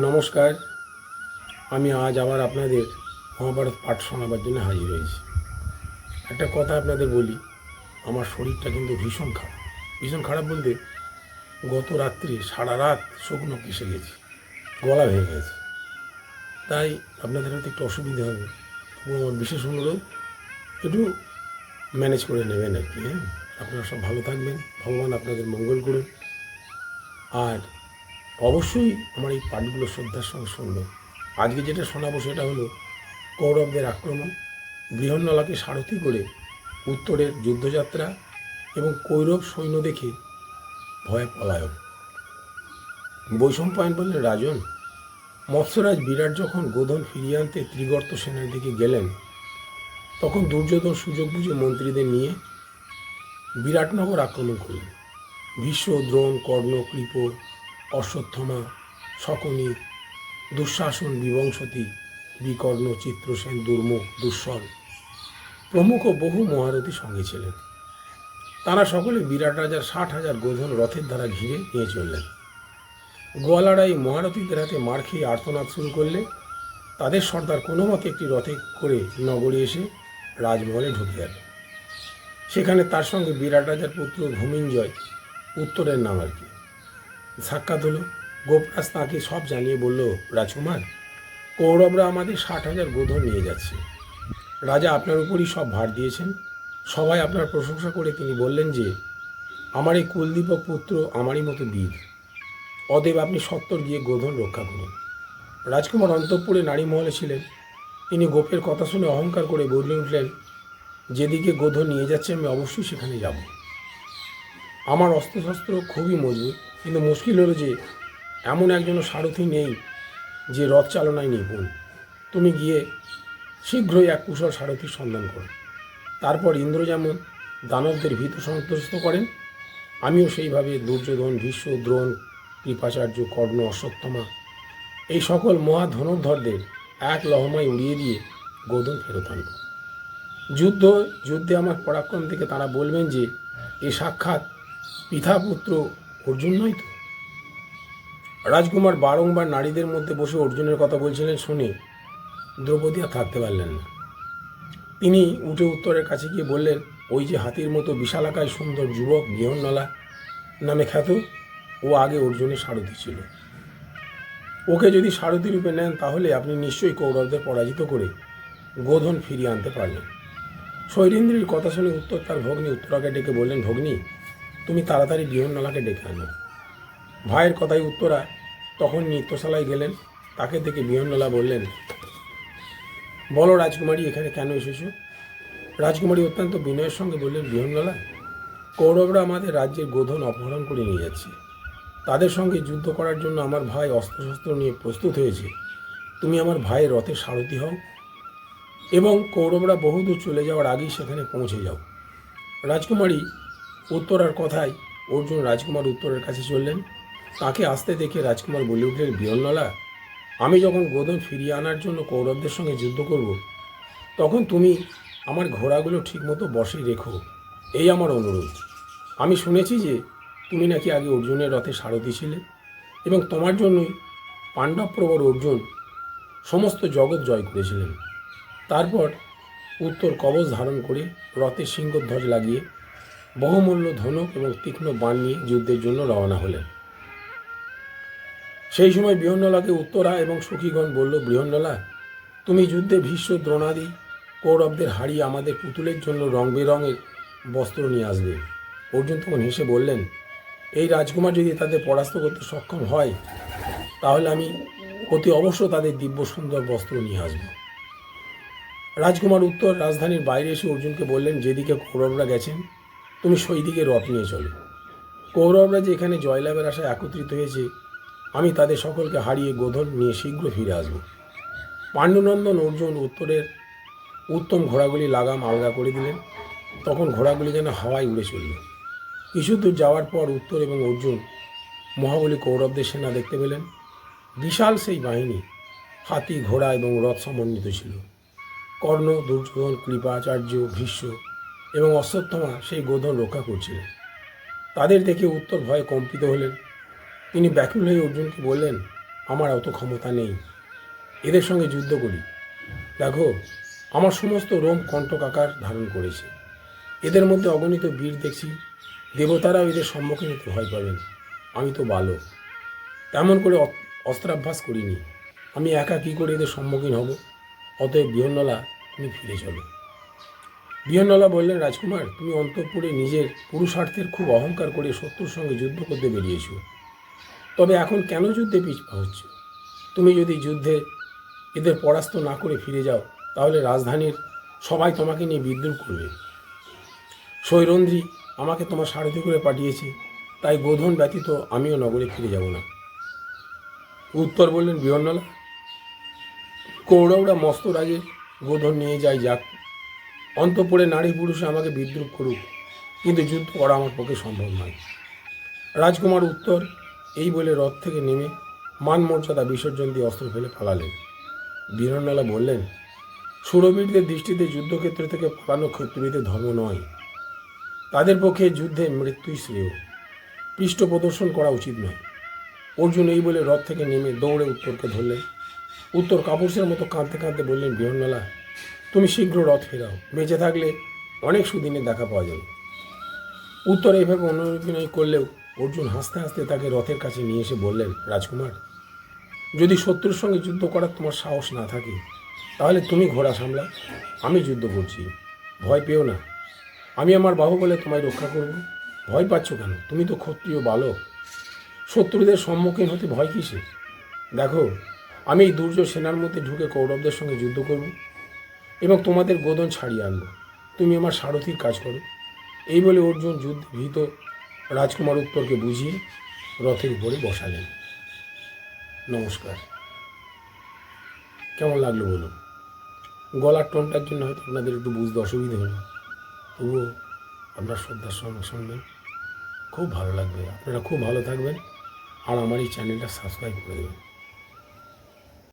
নমস্কার। আমি আজ আবার আপনাদের মহাভারত পাঠ শোনাবার জন্য হাজির হয়েছি। একটা কথা আপনাদের বলি, আমার শরীরটা কিন্তু ভীষণ খারাপ। ভীষণ খারাপ বলতে গত রাত্রি সারা রাত শুকনো কেসে গেছি, গলা ভেঙে গেছে। তাই আপনাদের হয়তো একটু অসুবিধা হবে তবু আমার বিশেষ অনুরোধ, একটু ম্যানেজ করে নেবেন আর কি হ্যাঁ? আপনারা সব ভালো থাকবেন, ভগবান আপনাদের মঙ্গল করুন। আর অবশ্যই আমার এই পাঠগুলো শ্রদ্ধার সঙ্গে শুনবেন আজকে যেটা শোনাবো সেটা হলো কৌরবদের আক্রমণ, বৃহন্নলাকে সারথি করে উত্তরের যুদ্ধযাত্রা এবং কৌরব সৈন্য দেখে ভয়ে পলায়ন। বৈষম্পায়ন বললেন রাজন, মৎস্যরাজ বিরাট যখন গোধন ফিরিয়ে আনতে ত্রিগর্ত সেনার দিকে গেলেন, তখন দুর্যোধন সুযোগ বুঝে মন্ত্রীদের নিয়ে বিরাটনগর আক্রমণ করলেন। ভীষ্ম, দ্রোণ, কর্ণ, কৃপ অশ্বত্থমা, শকুনি, দুঃশাসন বিবংশতি বিকর্ণ চিত্রসেন দুর্মুখ, দুঃসল। প্রমুখ বহু মহারথী সঙ্গে ছিলেন। তারা সকলে বিরাট রাজার ষাট হাজার গোধন রথের দ্বারা ঘিরে নিয়ে চললেন। গোয়ালারা এই মহারথীদের হাতে মার খেয়ে আর্তনাদ শুরু করলে, তাদের সর্দার কোনো মতে একটি রথে করে নগরে এসে রাজমহলে ঢুকে গেল। সেখানে তার সঙ্গে বিরাট রাজার পুত্র ভূমিঞ্জয়, উত্তরের নাম আর কি। সাক্ষাৎ হলো গোপরাজ তাঁকে সব জানিয়ে বলল, রাজকুমার, কৌরবরা আমাদের ষাট হাজার গোধন নিয়ে যাচ্ছে। রাজা আপনার উপরই সব ভার দিয়েছেন। সবাই আপনার প্রশংসা করে তিনি বললেন যে, আমার এই কুলদীপক পুত্র আমারই মতো বীর। অদেব আপনি সত্তর গিয়ে গোধন রক্ষা করুন। রাজকুমার অন্তঃপুরে নারী মহলে ছিলেন। তিনি গোপের কথা শুনে অহংকার করে বলে উঠলেন, যেদিকে গোধন নিয়ে যাচ্ছে আমি অবশ্যই সেখানে যাব। আমার অস্ত্রশস্ত্র খুবই মজবুত, কিন্তু মুশকিল হলো যে এমন একজন সারথি নেই যে রথ চালনায় নিপুণ। তুমি গিয়ে শীঘ্রই এক কুশল সারথির সন্ধান করো। তারপর ইন্দ্র যেমন দানবদের ভীত সন্তুষ্ট করেন, আমিও সেইভাবে দুর্যোধন, ভীষ্ম, দ্রোণ, কৃপাচার্য, কর্ণ, অশ্বত্থমা এই সকল মহা ধনুর্ধরদের এক লহমায় উড়িয়ে দিয়ে গোধন ফেরত আনব। যুদ্ধ, যুদ্ধে আমার পরাক্রম থেকে তারা বলবেন যে এ সাক্ষাৎ পিতাপুত্র অর্জুন নয় তো? রাজকুমার বারংবার নারীদের মধ্যে বসে অর্জুনের কথা বলছিলেন শুনে দ্রৌপদী আর থাকতে পারলেন না। তিনি উঠে উত্তরের কাছে গিয়ে বললেন, ওই যে হাতির মতো বিশালাকায় সুন্দর যুবক বিহন্নলা নামে খ্যাত, ও আগে অর্জুনের সারথি ছিল। ওকে যদি সারথি রূপে নেন, তাহলে আপনি নিশ্চয়ই কৌরবদের পরাজিত করে গোধন ফিরিয়ে আনতে পারলেন। শৈরেন্দ্রের কথা শুনে উত্তর তার ভগ্নী উত্তরাকে ডেকে বললেন, ভগ্নী তুমি তাড়াতাড়ি বিহন্নলাকে ডেকে আনো। ভাইয়ের কথায় উত্তরা তখন নৃত্যশালায় গেলেন। তাকে দেখে বিহন্নলা বললেন, বলো রাজকুমারী, এখানে কেন এসেছ? রাজকুমারী অত্যন্ত বিনয়ের সঙ্গে বললেন বিহন্নলা কৌরবরা আমাদের রাজ্যের গোধন অপহরণ করে নিয়ে যাচ্ছে। তাদের সঙ্গে যুদ্ধ করার জন্য আমার ভাই অস্ত্রশস্ত্র নিয়ে প্রস্তুত হয়েছে। তুমি আমার ভাইয়ের রথে সারথি হও এবং কৌরবরা বহুদূর চলে যাওয়ার আগেই সেখানে পৌঁছে যাও। রাজকুমারী উত্তরার কথায় অর্জুন রাজকুমার উত্তরের কাছে চললেন। তাকে আসতে দেখে রাজকুমার বলে উঠলেন বিয়ন্নলা আমি যখন গোধন ফিরিয়ে আনার জন্য কৌরবদের সঙ্গে যুদ্ধ করব, তখন তুমি আমার ঘোড়াগুলো ঠিকমতো বসে রেখো। এই আমার অনুরোধ। আমি শুনেছি যে তুমি নাকি আগে অর্জুনের রথে সারথি ছিলে এবং তোমার জন্যই পাণ্ডব প্রবর অর্জুন সমস্ত জগৎ জয় করেছিলেন। তারপর উত্তর কবচ ধারণ করে রথে সিংহধ্বজ লাগিয়ে বহুমূল্য ধনুক এবং তীক্ষ্ণ বাণ নিয়ে যুদ্ধের জন্য রওনা হলেন। সেই সময় বৃহন্নলাকে উত্তরা এবং সখীগণ বলল, বৃহন্নলা, তুমি যুদ্ধে ভীষ্ম দ্রোণাদি কৌরবদের হারিয়ে আমাদের পুতুলের জন্য রং বেরঙের বস্ত্র নিয়ে আসবে। অর্জুন তখন হেসে বললেন, এই রাজকুমার যদি তাদের পরাস্ত করতে সক্ষম হয়, তাহলে আমি অতি অবশ্য তাদের দিব্য সুন্দর বস্ত্র নিয়ে আসব। রাজকুমার উত্তর রাজধানীর বাইরে এসে অর্জুনকে বললেন, যেদিকে কৌরবরা গেছেন তুমি সেই দিকে রথ নিয়ে চলো। কৌরবরা যে এখানে জয়লাভের আশায় একত্রিত হয়েছে, আমি তাদের সকলকে হারিয়ে গোধন নিয়ে শীঘ্র ফিরে আসব। পাণ্ডুনন্দন অর্জুন উত্তরের উত্তম ঘোড়াগুলি লাগাম আলগা করে দিলেন। তখন ঘোড়াগুলি যেন হাওয়ায় উড়ে চলল। কিছু দূর যাওয়ার পর উত্তর এবং অর্জুন মহাবলী কৌরবদের সেনা দেখতে পেলেন। বিশাল সেই বাহিনী হাতি, ঘোড়া এবং রথ সমন্বিত ছিল। কর্ণ, দুর্যোধন, কৃপাচার্য, ভীষ্ম এবং অশ্বত্থমা সেই গোধন রক্ষা করছিলেন। তাদের দেখে উত্তর ভয়ে কম্পিত হলেন। তিনি ব্যাকুল হয়ে অর্জুনকে বললেন, আমার অত ক্ষমতা নেই। এদের সঙ্গে যুদ্ধ করি। দেখো, আমার সমস্ত রোম কণ্ঠক আকার ধারণ করেছে। এদের মধ্যে অগণিত বীর দেখছি। দেবতারাও এদের সম্মুখীন হতে ভয় পাবেন। আমি তো বালক। তেমন করে অস্ত্রাভ্যাস করিনি। আমি একা কী করে এদের সম্মুখীন হব? অতএব বিহন্নলা তুমি ফিরে চলো। বিহন্নলা বললেন, রাজকুমার, তুমি অন্তঃপুরে নিজের পুরুষার্থের খুব অহংকার করে শত্রুর সঙ্গে যুদ্ধ করতে বেরিয়েছো। তবে এখন কেন যুদ্ধে পিছপা হচ্ছ? তুমি যদি যুদ্ধে এদের পরাস্ত না করে ফিরে যাও, তাহলে রাজধানীর সবাই তোমাকে নিয়ে বিদ্রুপ করবে। সৈরন্দ্রী আমাকে তোমার সারথি করে পাঠিয়েছে, তাই গোধন ব্যতীত আমিও নগরে ফিরে যাব না। উত্তর বললেন বিহন্নলা কৌরবরা মস্ত রাগে গোধন নিয়ে যায় যাক অন্তঃপুরে নারী পুরুষে আমাকে বিদ্রুপ করুক, কিন্তু যুদ্ধ করা আমার পক্ষে সম্ভব নয়। রাজকুমার উত্তর, এই বলে রথ থেকে নেমে মান মর্যাদা বিসর্জন দিয়ে অস্ত্র ফেলে পালালেন। বীরন্নলা বললেন, সুরবীরদের দৃষ্টিতে যুদ্ধক্ষেত্র থেকে পালানো ক্ষত্রিয়দের ধর্ম নয়। তাদের পক্ষে যুদ্ধে মৃত্যুই শ্রেয়। পৃষ্ঠ প্রদর্শন করা উচিত নয়। অর্জুন এই বলে রথ থেকে নেমে দৌড়ে উত্তরকে ধরলেন। উত্তর কাপুরসের মতো কাঁদতে কাঁদতে বললেন, বীরন্নলা তুমি শীঘ্র রথ ফেরাও। বেঁচে থাকলে অনেক সুদিনে দেখা পাওয়া যাবে। উত্তর এইভাবে অনুবিনয় করলেও অর্জুন হাসতে হাসতে তাকে রথের কাছে নিয়ে এসে বললেন, রাজকুমার, যদি শত্রুর সঙ্গে যুদ্ধ করার তোমার সাহস না থাকে, তাহলে তুমি ঘোড়া সামলা আমি যুদ্ধ করছি। ভয় পেও না। আমি আমার বাহুবলে তোমায় রক্ষা করব। ভয় পাচ্ছ কেন? তুমি তো ক্ষত্রিয় বালক। শত্রুদের সম্মুখীন হতে ভয় কিসে দেখো, আমি এই দুর্য সেনার মধ্যে ঢুকে কৌরবদের সঙ্গে যুদ্ধ করব। এবং তোমাদের গোদন ছাড়িয়ে আনলো তুমি আমার সারথির কাজ করো। এই বলে অর্জুন যুদ্ধ ভীত রাজকুমার উত্তরকে বুঝিয়ে রথের উপরে বসালেন। নমস্কার। কেমন লাগল বলুন? গলার টোনটার জন্য হয়তো আপনাদের একটু বুঝতে অসুবিধা হলো। তবুও আপনার শ্রদ্ধার সঙ্গে শুনবেন। খুব ভালো লাগবে। আপনারা খুব ভালো থাকবেন। আর আমার এই চ্যানেলটা সাবস্ক্রাইব করে দেবেন।